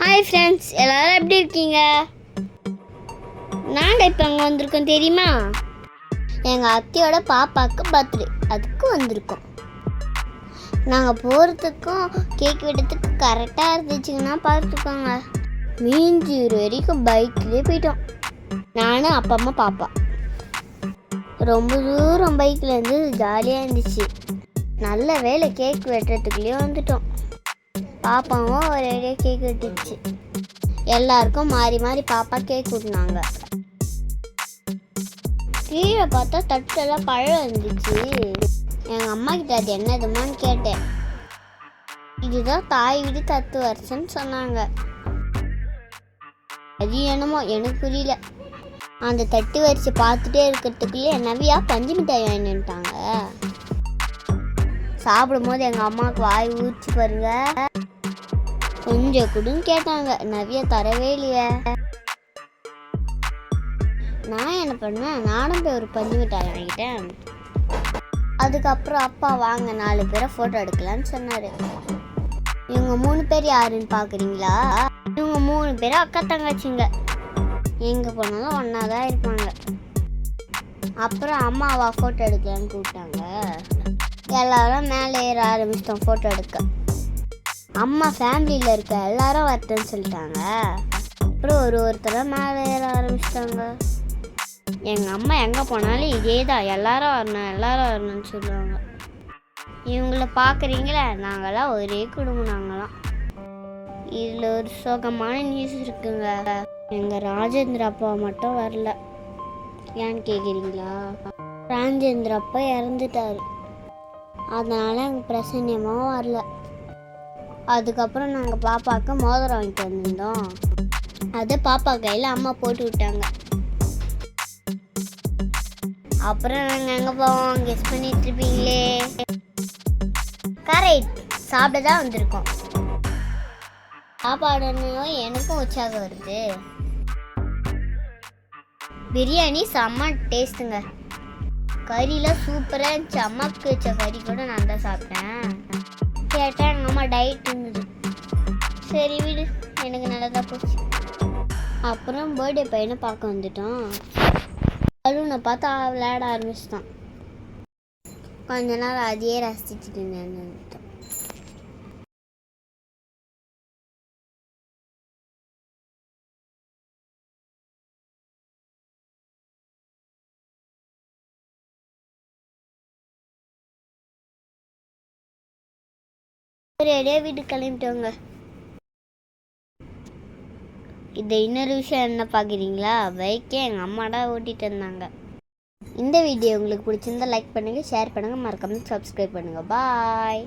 Hi friends எல்லாரும் எப்படி இருக்கீங்க? நாங்கள் இப்போ அங்கே வந்திருக்கோம் தெரியுமா? எங்கள் அத்தையோட பாப்பாவுக்கு பர்த்டே அதுக்கு வந்திருக்கோம். நாங்கள் போகிறதுக்கும் கேக் வெட்டுறதுக்கு கரெக்டாக இருந்துச்சுங்கன்னா பார்த்துக்கோங்க மீஞ்சூர் வரைக்கும் பைக்லேயே போயிட்டோம். நானும் அப்பா அம்மா பாப்பா. ரொம்ப தூரம் பைக்கில் இருந்து ஜாலியாக இருந்துச்சு. நல்ல வேலை கேக் வெட்டுறதுக்குள்ளேயே வந்துட்டோம். பாப்பாவும் ஒரேடியாக கேக் எல்லாருக்கும் மாறி மாறி பாப்பா கேக் கீழே பார்த்தா தட்டெல்லாம் பழம் இருந்துச்சு. எங்கள் அம்மா கிட்ட அது என்னதுமான்னு கேட்டேன். இதுதான் தாய் வீடு தத்து வருஷன்னு சொன்னாங்க. அது என்னமோ எனக்கு புரியல. அந்த தட்டு வரிசை பார்த்துட்டே இருக்கிறதுக்குள்ளே நவியா பஞ்சு மிட்டாய் வாங்கிட்டாங்க சாப்பிடும்போது எங்கள் அம்மாவுக்கு வாய் ஊற்றி பாருங்க. கொஞ்சம் கூட கேட்டாங்க. நவிய தரவே இல்லையே. நான் என்ன பண்ணேன் நானும் போய் ஒரு பஞ்சு மிட்டாய் வாங்கிட்டேன். அதுக்கப்புறம் அப்பா வாங்க நாலு பேரை ஃபோட்டோ எடுக்கலான்னு சொன்னார். இவங்க மூணு பேர் யாருன்னு பார்க்குறீங்களா இவங்க மூணு பேரும் அக்கா தங்கச்சிங்க. எங்கே போனாலும் ஒன்றா தான் இருப்பாங்க. அப்புறம் அம்மாவா ஃபோட்டோ எடுக்கலான்னு கூப்பிட்டாங்க. எல்லாரும் மேலே ஏற ஆரம்பிச்சிட்டோம் ஃபோட்டோ எடுக்க. அம்மா ஃபேமிலியில் இருக்க எல்லாரும் வரட்டுன்னு சொல்லிட்டாங்க. அப்புறம் ஒரு ஒருத்தரை மேலே ஏற ஆரம்பிச்சிட்டாங்க. எங்கள் அம்மா எங்கே போனாலும் இதே தான் எல்லாரும் வரணும் எல்லாரும் வரணும்னு சொல்லுவாங்க. இவங்கள பார்க்குறீங்களே நாங்களாம் ஒரே குடும்பம் நாங்களாம் இதில் ஒரு சோகமான நியூஸ் இருக்குங்க. எங்கள் ராஜேந்திர அப்பா மட்டும் வரல. ஏன்னு கேட்குறீங்களா ராஜேந்திர அப்பா இறந்துட்டாரு. அதனால் எங்கள் பிரசன்யமாகவும் வரல. அதுக்கப்புறம் நாங்கள் பாப்பாவுக்கு மோதிரம் வாங்கிட்டு வந்திருந்தோம். அது பாப்பா கையில் அம்மா போட்டு விட்டாங்க. அப்புறம் நாங்கள் எங்கே போவோம்? கெஸ் பண்ணிட்டு இருப்பீங்களே. கரெக்ட் சாப்பிட தான் வந்திருக்கோம் சாப்பாடுன்னு எனக்கும் உற்சாகம் வருது. பிரியாணி செம்ம டேஸ்ட்டுங்க. கறிலாம் சூப்பராக இருந்துச்சு. அம்மாவுக்கு வச்ச கறி கூட நான் தான் சாப்பிட்டேன். கேட்டால் எங்கள் அம்மா டயட் இருந்தது. சரி விடு எனக்கு நல்லதாக போச்சு. அப்புறம் பர்த்டே பையனை பார்க்க வந்துட்டோம் பலூனை பார்த்தா விளையாட ஆரம்பிச்சிட்டான். கொஞ்ச நாள் அதையே ரசிச்சுட்டு இருந்தேன் ஒரு இடையே வீட்டுக்கு கிளம்பிட்டோங்க. இந்த இன்னொரு விஷயம் என்ன பார்க்குறீங்களா? பைக்கே எங்கள் அம்மா தான் ஓட்டிகிட்டு இருந்தாங்க இந்த வீடியோ உங்களுக்கு பிடிச்சிருந்தா லைக் பண்ணுங்கள் ஷேர் பண்ணுங்கள் மறக்காமல் சப்ஸ்கிரைப் பண்ணுங்கள் பாய்